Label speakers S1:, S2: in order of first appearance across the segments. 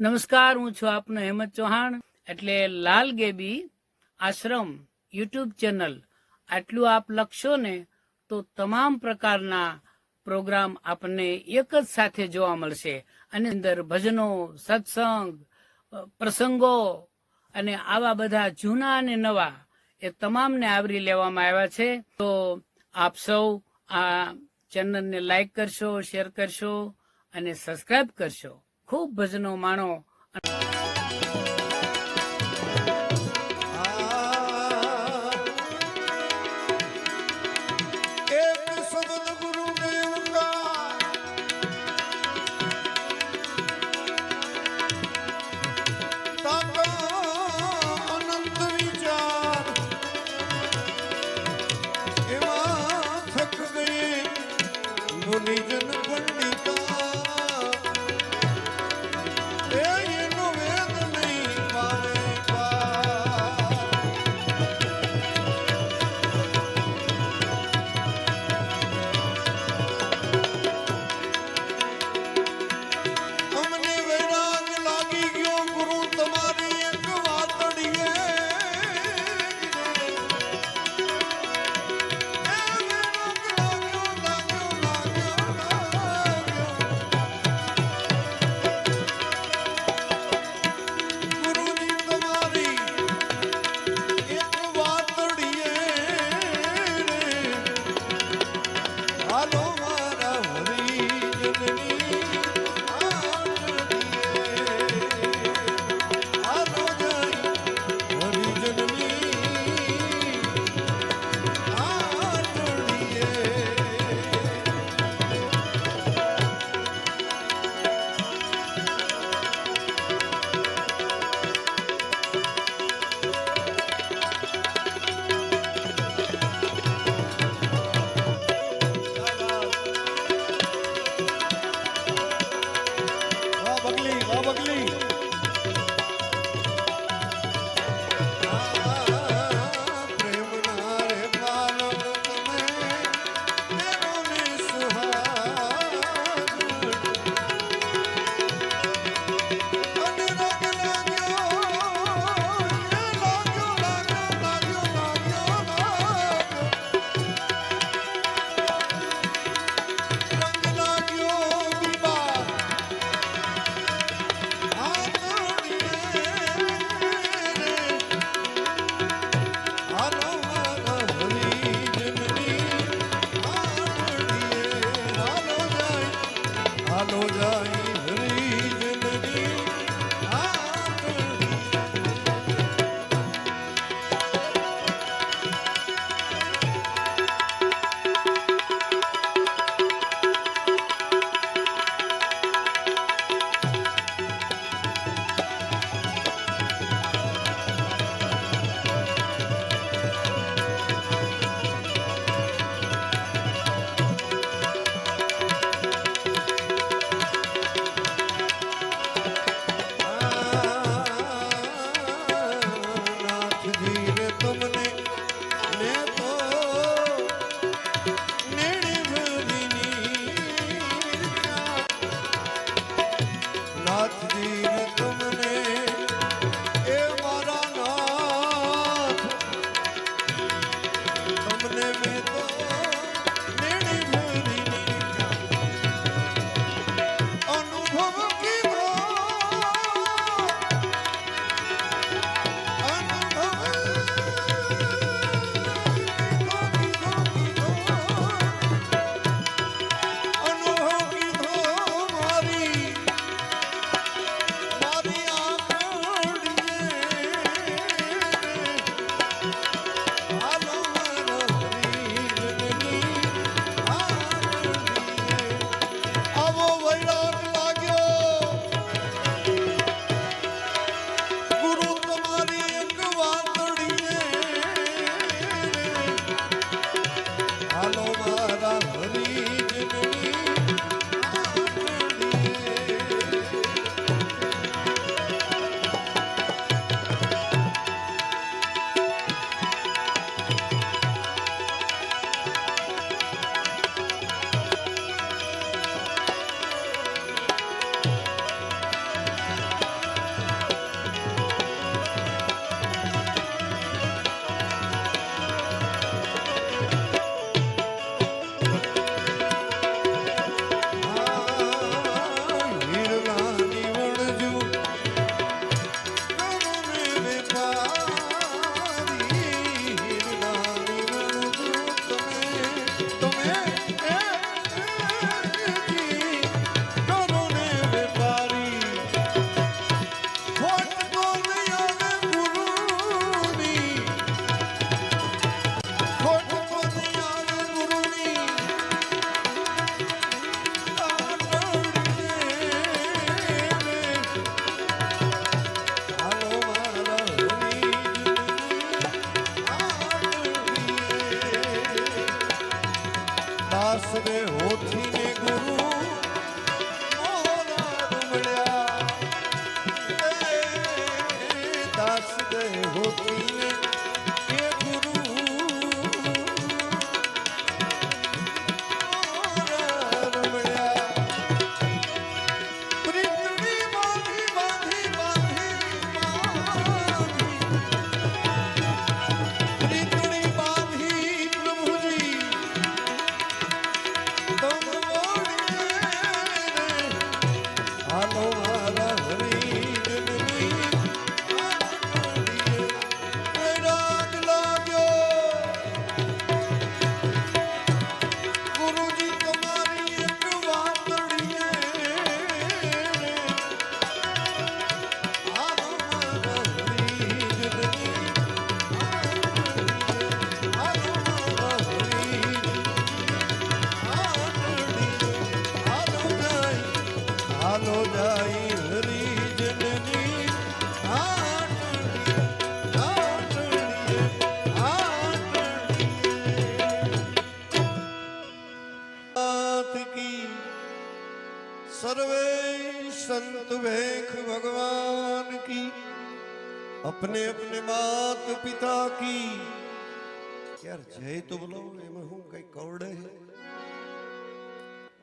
S1: નમસ્કાર, હું છું આપનો હેમંત ચૌહાણ. એટલે લાલ ગેબી આશ્રમ યુટ્યુબ ચેનલ આટલું આપ લખશો ને તો તમામ પ્રકારના પ્રોગ્રામ આપણને એક જ સાથે જોવા મળશે. અને અંદર ભજનો, સત્સંગ પ્રસંગો અને આવા બધા જૂના અને નવા એ તમામને આવરી લેવામાં આવ્યા છે. તો આપ સૌ આ ચેનલને લાઈક કરશો, શેર કરશો અને સબસ્ક્રાઈબ કરશો. ખૂબ ભજનો માણો है que अपने अपने मात पिता की યાર જય તો બોલો એમાં હું કઈ કવડે છે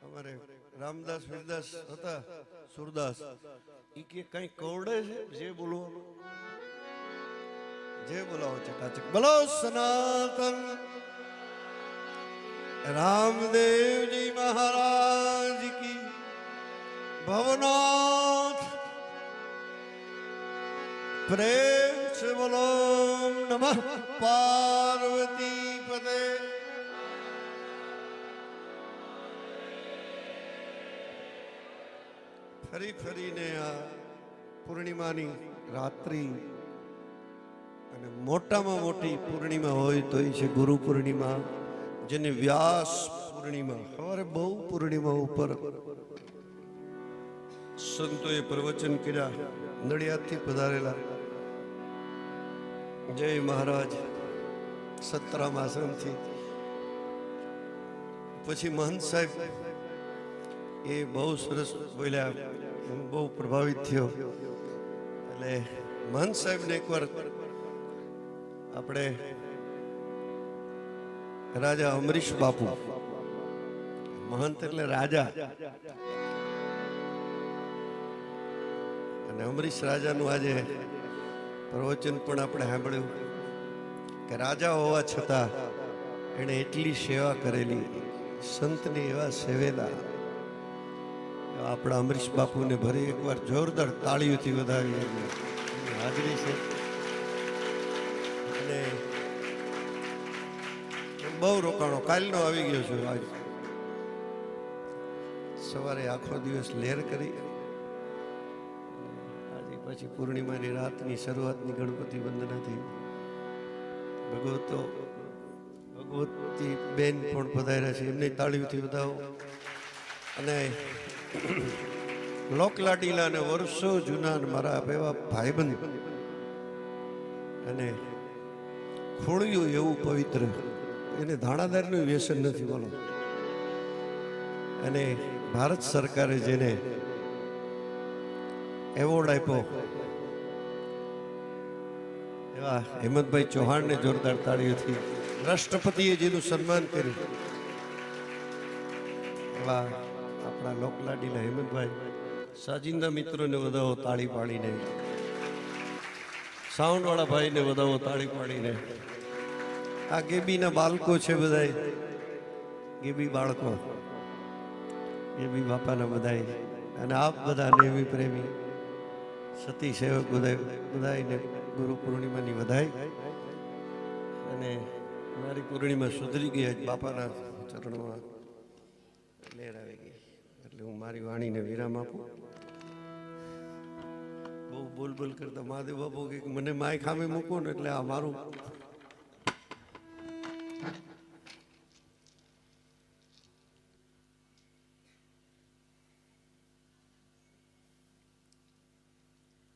S1: અમારે રામદાસ વિરદાસ હતા સુરદાસ ઈ કે કઈ કવડે છે જે બોલવાનું જે બોલાવો ચકાચક બોલો સનાતન રામદેવજી મહારાજ કી ભવનાથ પ્રેમ નમ. પાર્વતી પદે. ફરી ફરીને આ પૂર્ણિમાની રાત્રિ અને મોટામાં મોટી પૂર્ણિમા હોય તો એ છે ગુરુ પૂર્ણિમા, જેને વ્યાસ પૂર્ણિમા હવે બહુ પૂર્ણિમા ઉપર સંતોએ પ્રવચન કર્યા, નડિયાદથી પધારેલા જય મહારાજ. સત્રામ આશ્રમથી. પછી મહંત સાહેબ એ બહુ સરસ બોલ્યા. હું બહુ પ્રભાવિત થયો. એટલે મહંત સાહેબને એકવાર આપણે રાજા અમરીશ બાપુ. મહંત એટલે રાજા. અને અમરીશ રાજાનું આજે પ્રવચન પણ આપણે સાંભળ્યું કે રાજા હોવા છતાં એણે એટલી સેવા કરેલી, સંતને એવા સેવેલા. આપણા અમરીશ બાપુને ભરી એકવાર જોરદાર તાળીઓથી વધાવી હાજરી છે. અને બહુ રોકાણો. કાલનો આવી ગયો છું આજ. સવારે આખો દિવસ લહેર કરી પછી પૂર્ણિમાની રાતની શરૂઆતની ગણપતિ વંદનાથી ભગવતો ભગવતી બેન પણ પધાર્યા છે. એમને તાળીઓથી વધાવો. અને લોકલાટીલા અને વર્ષો જૂના મારા એવા ભાઈબંધ. અને ખોળિયું એવું પવિત્ર. એને ધાણાદારનું વ્યસન નથી, બોલો. અને ભારત સરકારે જેને એવોર્ડ આપ્યો. એવા હેમંતભાઈ ચૌહાણને જોરદાર તાળીઓથી રાષ્ટ્રપતિએ જેનું સન્માન કર્યું. એવા આપણા લોકલાડીલા હેમંતભાઈ સાજિંદા મિત્રોને વધાવો તાળી પાડીને. સાઉન્ડવાળા ભાઈને વધાવો તાળી પાડીને. આ ગેબીના બાળકો છે બધા ગેબી બાળકો. ગેબી બાપાના બધાય. અને આપ બધા નેવી પ્રેમી. સતી સેવક બધા બધાને ગુરુ પૂર્ણિમાની વધાઈ અને મારી પૂર્ણિમા સુધરી ગઈ બાપાના ચરણમાં. લહેર આવી ગઈ. એટલે હું મારી વાણીને વિરામ આપું. બહુ બોલ બોલ કરતા મહાદેવ બાપુ કે મને માય ખામે મૂકો ને એટલે આ મારું